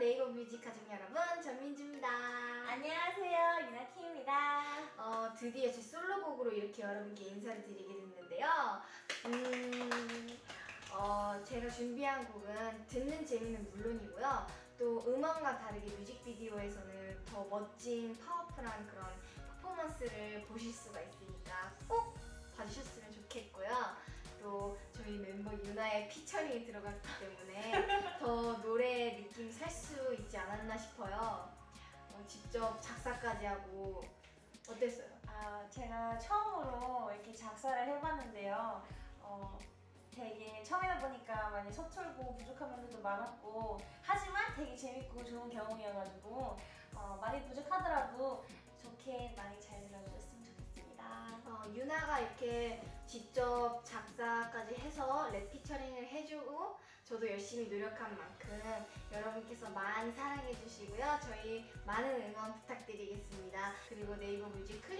네이버 뮤직 가족 여러분 전민주입니다. 안녕하세요, 유나키입니다. 어, 드디어 제 솔로곡으로 이렇게 여러분께 인사를 드리게 됐는데요. 음, 어, 제가 준비한 곡은 듣는 재미는 물론이고요. 또 음원과 다르게 뮤직비디오에서는 더 멋진 파워풀한 그런 퍼포먼스를 보실 수가 있으니까 꼭 봐주셨으면 좋겠고요. 또 저희 멤버 유나의 피처링이 들어갔기 때문에 더 싶어요. 어, 직접 작사까지 하고 어땠어요? 아, 제가 처음으로 이렇게 작사를 해봤는데요. 어, 되게 처음이다 보니까 많이 서툴고 부족한 면들도 많았고 하지만 되게 재밌고 좋은 경험이어가지고 어, 많이 부족하더라도 좋게 많이 잘 들어주셨으면 좋겠습니다. 어, 유나가 이렇게 직접 작사까지 해서 랩 저도 열심히 노력한 만큼 여러분께서 많이 사랑해 주시고요. 저희 많은 응원 부탁드리겠습니다. 그리고 네이버 뮤직 클립